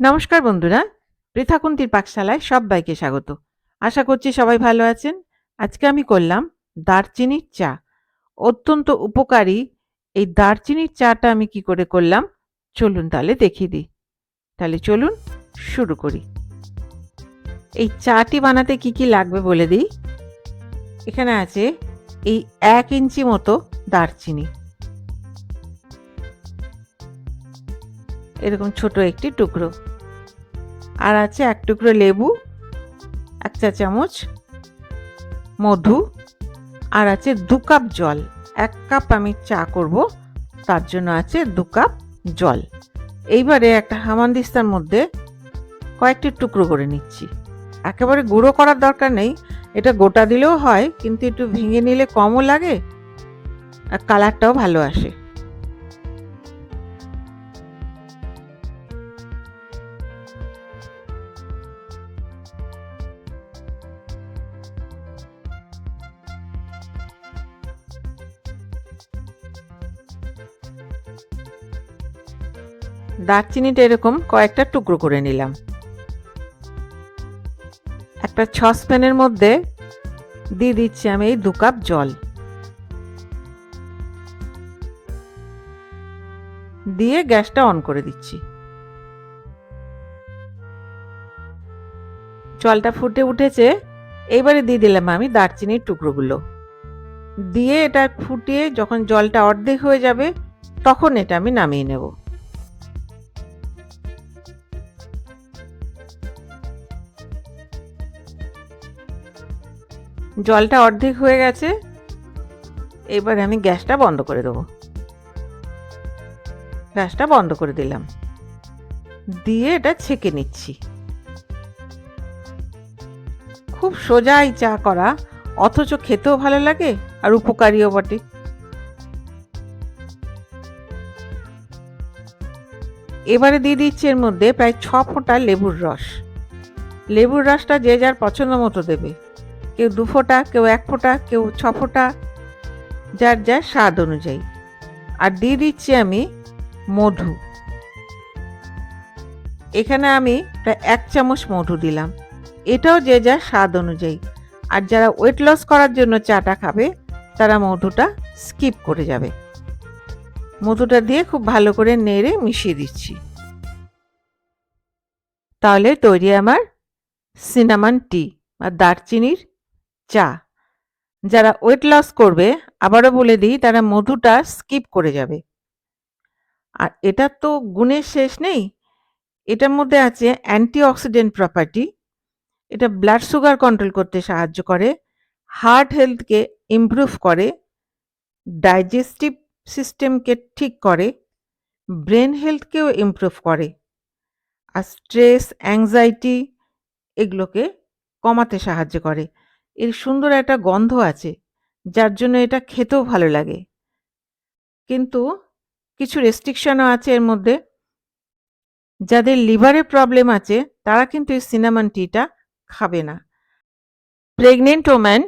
নমস্কার বন্ধুরা পৃথাকুন্তির পাকশালায় সবাইকে স্বাগত। আশা করছি সবাই ভালো আছেন। আজকে আমি করলাম দারচিনির চা। অত্যন্ত উপকারী এই দারচিনির চাটা আমি কি করে করলাম, চলুন তাহলে দেখিয়ে দিই। তাহলে চলুন শুরু করি। এই চাটি বানাতে কি কি লাগবে বলে দিই? এখানে আছে এই এক ইঞ্চি মতো দারচিনি। এরকম ছোট একটি টুকরো। আর আছে এক টুকরো লেবু, এক চা চামচ মধু, আর আছে দু কাপ জল। এক কাপ আমি চা করব, তার জন্য আছে দু কাপ জল। এইবারে একটা হামানদিস্তার মধ্যে কয়েকটি টুকরো করে নিচ্ছি। একেবারে গুঁড়ো করার দরকার নেই, এটা গোটা দিলেও হয়, কিন্তু একটু ভেঙে নিলে কমও লাগে, আর কালারটাও ভালো আসে। দারচিনিটা এরকম কয়েকটা টুকরো করে নিলাম। একটা সসপ্যানের মধ্যে দিয়ে দিচ্ছি আমি এই দু কাপ জল। দিয়ে গ্যাসটা অন করে দিচ্ছি। জলটা ফুটে উঠেছে। এইবারে দিয়ে দিলাম আমি দারচিনির টুকরোগুলো। দিয়ে এটা ফুটিয়ে যখন জলটা অর্ধেক হয়ে যাবে, তখন এটা আমি নামিয়ে নেব। জলটা অর্ধেক হয়ে গেছে। এবার আমি গ্যাসটা বন্ধ করে দেবো। গ্যাসটা বন্ধ করে দিলাম। দিয়ে এটা ছেঁকে নিচ্ছি। খুব সোজাই চা করা, অথচ খেতেও ভালো লাগে আর উপকারীও বটে। এবারে দিয়ে দিচ্ছি এর মধ্যে প্রায় ছ ফোঁটা লেবুর রস। লেবুর রসটা যে যার পছন্দ মতো দেবে। কেউ দু ফোঁটা, কেউ এক ফোঁটা, কেউ ছ ফোঁটা, যার যার স্বাদ অনুযায়ী। আর দিয়ে দিচ্ছি আমি মধু। এখানে আমি প্রায় এক চামচ মধু দিলাম। এটাও যে যার স্বাদ অনুযায়ী। আর যারা ওয়েট লস করার জন্য চাটা খাবে, তারা মধুটা স্কিপ করে যাবে। মধুটা দিয়ে খুব ভালো করে নেড়ে মিশিয়ে দিচ্ছি। তাহলে তৈরি আমার সিনামান টি বা দারচিনির চা যারা ওয়েট লস করবে, আবারও বলে দিই, তারা মধুটা স্কিপ করে যাবে। আর এটা তো গুণের শেষ নেই। এটার মধ্যে আছে অ্যান্টিঅক্সিডেন্ট প্রপার্টি এটা ব্লাড সুগার কন্ট্রোল করতে সাহায্য করে হার্ট হেলথকে ইমপ্রুভ করে ডাইজেস্টিভ সিস্টেমকে ঠিক করে ব্রেন হেলথকেও ইমপ্রুভ করে। আর স্ট্রেস অ্যাংজাইটি এগুলোকে কমাতে সাহায্য করে। এর সুন্দর একটা গন্ধ আছে, যার জন্য এটা খেতেও ভালো লাগে। কিন্তু কিছু রেস্ট্রিকশনও আছে এর মধ্যে। যাদের লিভারের প্রবলেম আছে, তারা কিন্তু এই সিনামন টিটা খাবে না। প্রেগনেন্ট ওম্যান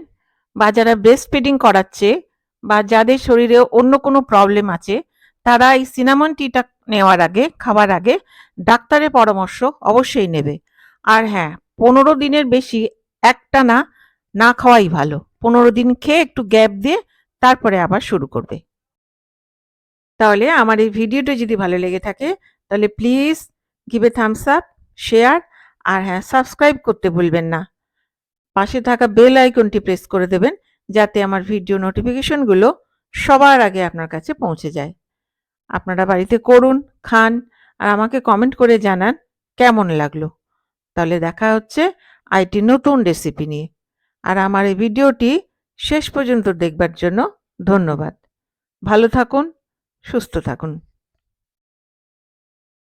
বা যারা ব্রেস্ট ফিডিং করাচ্ছে বা যাদের শরীরে অন্য কোনো প্রবলেম আছে, তারা এই সিনামন টিটা নেওয়ার আগে খাবার আগে ডাক্তারের পরামর্শ অবশ্যই নেবে। আর হ্যাঁ পনেরো দিনের বেশি একটা না না খাওয়াই ভালো। পনেরো দিন খেয়ে একটু গ্যাপ দিয়ে তারপরে আবার শুরু করবে। তাহলে আমার এই ভিডিওটা যদি ভালো লেগে থাকে, তাহলে please give thumbs up share আর হ্যাঁ সাবস্ক্রাইব করতে ভুলবেন না। পাশে থাকা বেল আইকনটি প্রেস করে দেবেন, যাতে আমার ভিডিও নোটিফিকেশনগুলো সবার আগে আপনার কাছে পৌঁছে যায়। আপনারা বাড়িতে করুন, খান আর আমাকে কমেন্ট করে জানান কেমন লাগল। তাহলে দেখা হচ্ছে আইটি নতুন রেসিপি নিয়ে। আর আমার এই ভিডিওটি শেষ পর্যন্ত দেখবার জন্য ধন্যবাদ। ভালো থাকুন সুস্থ থাকুন।